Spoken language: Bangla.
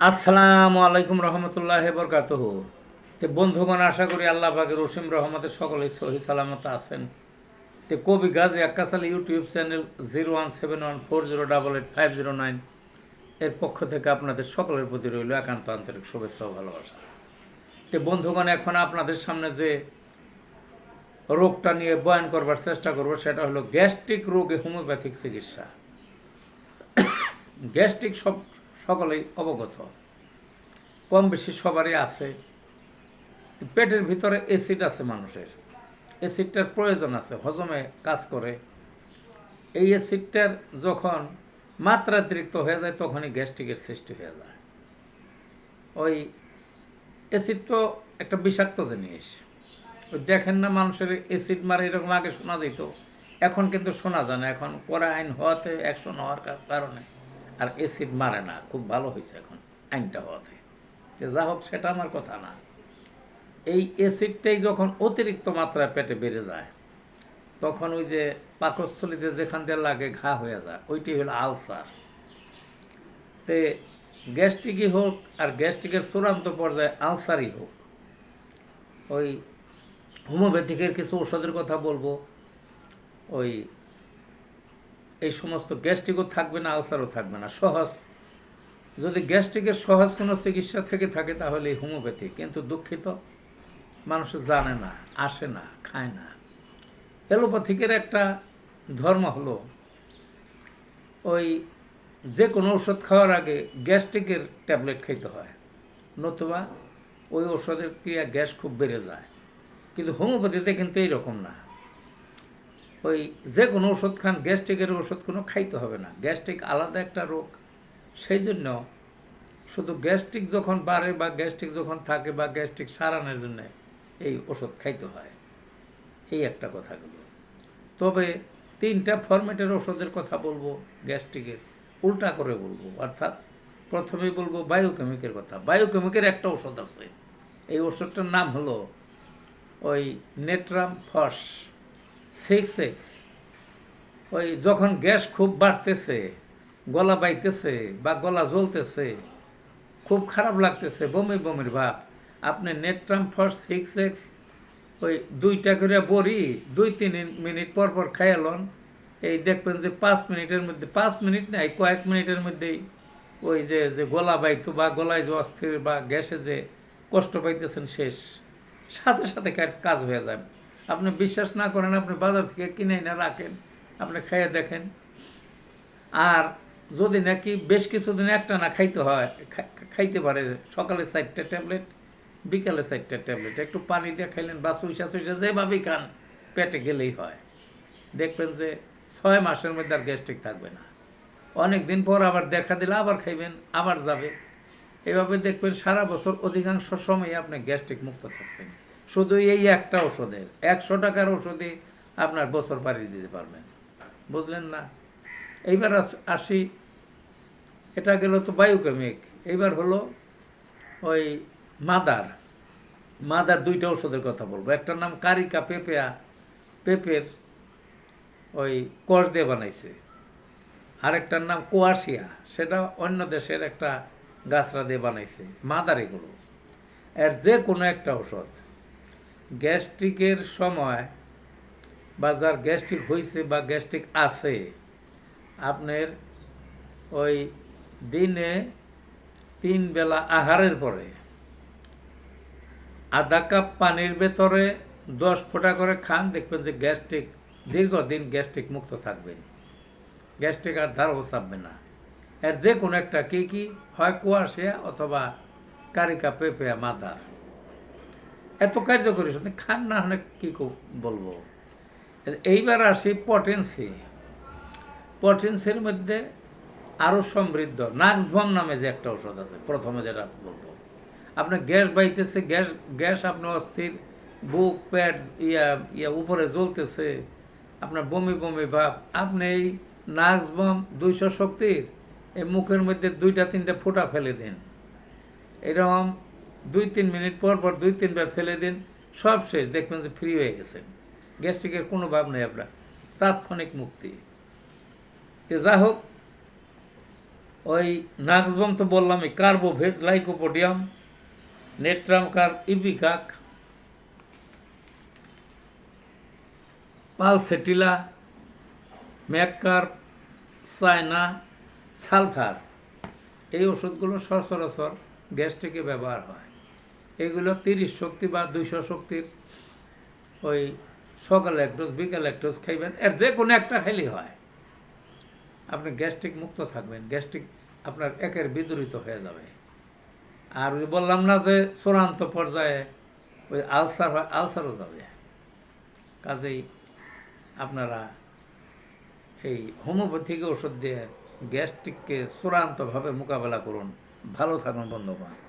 আসসালামু আলাইকুম রহমতুল্লাহ বরকাত তে বন্ধুগণ, আশা করি আল্লাহ পাকের রসিম রহমতের সকলেই সহি সালামত আছেন। তে কবি Gazi Akkasal YouTube channel zero one seven one four zero double eight five zero nine এর পক্ষ থেকে আপনাদের সকলের প্রতি রইল একান্ত আন্তরিক শুভেচ্ছা ও ভালোবাসা। তে বন্ধুগণ, এখন আপনাদের সামনে যে রোগটা নিয়ে বয়ান করবার চেষ্টা করব, সেটা হলো গ্যাস্ট্রিক রোগে হোমিওপ্যাথিক চিকিৎসা। গ্যাস্ট্রিক সব সকলেই অবগত। কম বেশি সবারই আছে। পেটের ভিতরে অ্যাসিড আছে মানুষের। অ্যাসিডটার প্রয়োজন আছে, হজমে কাজ করে। এই অ্যাসিডটার যখন মাত্রাতিরিক্ত হয়ে যায়, তখনই গ্যাস্ট্রিকের সৃষ্টি হয়ে যায়। ওই অ্যাসিড তো একটা বিষাক্ত জিনিস। ওই দেখেন না মানুষের অ্যাসিড মারে এরকম আগে শোনা যেত। এখন কিন্তু শোনা যায় না। এখন করা আইন হওয়াতে অ্যাকশন হওয়ার কারণে। আর অ্যাসিড মারে না, খুব ভালো হয়েছে এখন, আইনটা হওয়াতে। যা হোক, সেটা আমার কথা না। এই অ্যাসিডটাই যখন অতিরিক্ত মাত্রায় পেটে বেড়ে যায়, তখন ওই যে পাকস্থলিতে যেখান দিয়ে লাগে, ঘা হয়ে যায়, ওইটি হলো আলসার। তে গ্যাস্ট্রিকই হোক আর গ্যাস্ট্রিকের চূড়ান্ত পর্যায়ে আলসারই হোক, ওই হোমিওপ্যাথিকের কিছু ওষুধের কথা বলব, ওই এই সমস্ত গ্যাস্ট্রিকও থাকবে না, আলসারও থাকবে না, সহজ। যদি গ্যাস্ট্রিকের সহজ কোনো চিকিৎসা থেকে থাকে, তাহলে এই হোমিওপ্যাথি। কিন্তু দুঃখিত, মানুষ জানে না, আসে না, খায় না। অ্যালোপ্যাথিকের একটা ধর্ম হলো, ওই যে কোনো ওষুধ খাওয়ার আগে গ্যাস্ট্রিকের ট্যাবলেট খেতে হয়, নতুবা ওই ওষুধের ক্রিয়া গ্যাস খুব বেড়ে যায়। কিন্তু হোমিওপ্যাথিতে কিন্তু এইরকম না। ওই যে কোনো ওষুধ খান, গ্যাস্ট্রিকের ওষুধ কোনো খাইতে হবে না। গ্যাস্ট্রিক আলাদা একটা রোগ। সেই জন্য শুধু গ্যাস্ট্রিক যখন বাড়ে বা গ্যাস্ট্রিক যখন থাকে বা গ্যাস্ট্রিক সারানোর জন্য এই ওষুধ খাইতে হয়। এই একটা কথা গেল তবে তিনটা ফরম্যাটের ওষুধের কথা বলব, গ্যাস্ট্রিকের। উল্টা করে বলব, অর্থাৎ প্রথমেই বলব বায়োকেমিকের কথা। বায়োকেমিকের একটা ওষুধ আছে। এই ওষুধটার নাম হলো ওই নেট্রাম ফস। সিক্স এক্স ওই যখন গ্যাস খুব বাড়তেছে, গলা বাইতেছে বা গলা জ্বলতেছে, খুব খারাপ লাগতেছে, বমি বমির ভাব, আপনি নেট্রাম ফর সিক্স এক্স ওই দুইটা করে বড়ি দুই তিন মিনিট পর পর খাইয়ালন এই দেখবেন যে পাঁচ মিনিটের মধ্যে, পাঁচ মিনিট নাই কয়েক মিনিটের মধ্যেই ওই যে যে গলা বাইতো বা গলায় যে অস্থির বা গ্যাসে যে কষ্ট পাইতেছেন শেষ, সাথে সাথে কাজ- হয়ে যাবে। আপনি বিশ্বাস না করেন, আপনি বাজার থেকে কিনে না রাখেন, আপনি খাইয়ে দেখেন। আর যদি নাকি বেশ কিছুদিন একটা না খাইতে হয় খাইতে পারে, সকালে চারটে ট্যাবলেট, বিকালে চারটে ট্যাবলেট, একটু পানি দিয়ে খাইলেন, বা সুইসা সুইসা যেভাবেই খান, পেটে গেলেই হয়। দেখবেন যে ছয় মাসের মধ্যে আর গ্যাস্ট্রিক থাকবে না। অনেক দিন পর আবার দেখা দিলে আবার খাইবেন, আবার যাবে। এভাবে দেখবেন সারা বছর অধিকাংশ সময় আপনি গ্যাস্ট্রিক মুক্ত থাকবেন। শুধু এই একটা ওষুধের একশো টাকার ওষুধে আপনার বছর পাড়ি দিতে পারবেন। বুঝলেন না? এইবার আসি এটা গেল তো বায়োকেমিক। এইবার হলো ওই মাদার। মাদার দুইটা ওষুধের কথা বলব। একটার নাম কারিকা পেঁপেয়া। পেঁপের ওই কষ দিয়ে বানাইছে। আরেকটার নাম কোয়াশিয়া। সেটা অন্য দেশের একটা গাছরা দিয়ে বানাইছে। মাদার এগুলো। এর যে কোনো একটা ওষুধ গ্যাস্ট্রিকের সময় বা যার গ্যাস্ট্রিক হয়েছে বা গ্যাস্ট্রিক আছে, আপনার ওই দিনে তিন বেলা আহারের পরে আধা কাপ পানির ভেতরে দশ ফোঁটা করে খান, দেখবেন যে গ্যাস্ট্রিক, দীর্ঘদিন গ্যাস্ট্রিক মুক্ত থাকবেন। গ্যাস্ট্রিক আর ধারও চাপবে না। এর যে কোনো একটা কি কি হয় কুয়াশিয়া অথবা কারিকা পেঁপে মাদার। এত কার্যকরী শুনে খান না হলে কী বলব? এইবার আসি পটেন্সি পটেন্সির মধ্যে আরও সমৃদ্ধ। নাক্সভম নামে যে একটা ওষুধ আছে, প্রথমে যেটা বলব। আপনার গ্যাস বাইতেছে, গ্যাস গ্যাস আপনার অস্থির, বুক, পেট, ইয়া ইয়া উপরে জ্বলতেছে, আপনার বমি বমি ভাব। আপনি এই নাক্সভম দুইশো শক্তির, এই মুখের মধ্যে দুইটা, তিনটা ফোঁটা ফেলে দিন। এরকম দুই তিন মিনিট পর পর দুই তিনবার ফেলে দিন, সব শেষ। দেখবেন যে ফ্রি হয়ে গেছেন। গ্যাস্ট্রিকের কোনো ভাব নেই আপনার। তাৎক্ষণিক মুক্তি। যা হোক, ওই নাক্সবম তো বললামই, carbo veg, lycopodium, natrum natrum carb ipecac, pulsatilla mag carb china sulphur. এই ওষুধগুলো সচরাচর গ্যাস্ট্রিকে ব্যবহার হয়। এগুলো তিরিশ শক্তি বা দুইশো শক্তির ওই সকালে এক ডোজ বিকালে এক ডোজ খাইবেন। এর যে কোনো একটা খাইলেই হয়। আপনি গ্যাস্ট্রিক মুক্ত থাকবেন। গ্যাস্ট্রিক আপনার একের বিদরিত হয়ে যাবে। আর ওই বললাম না যে চূড়ান্ত পর্যায়ে ওই আলসার হয়, আলসারও যাবে। কাজেই আপনারা এই হোমিওপ্যাথিক ওষুধ দিয়ে গ্যাস্ট্রিককে চূড়ান্তভাবে মোকাবেলা করুন। ভালো থাকুন, বন্ধুগণ।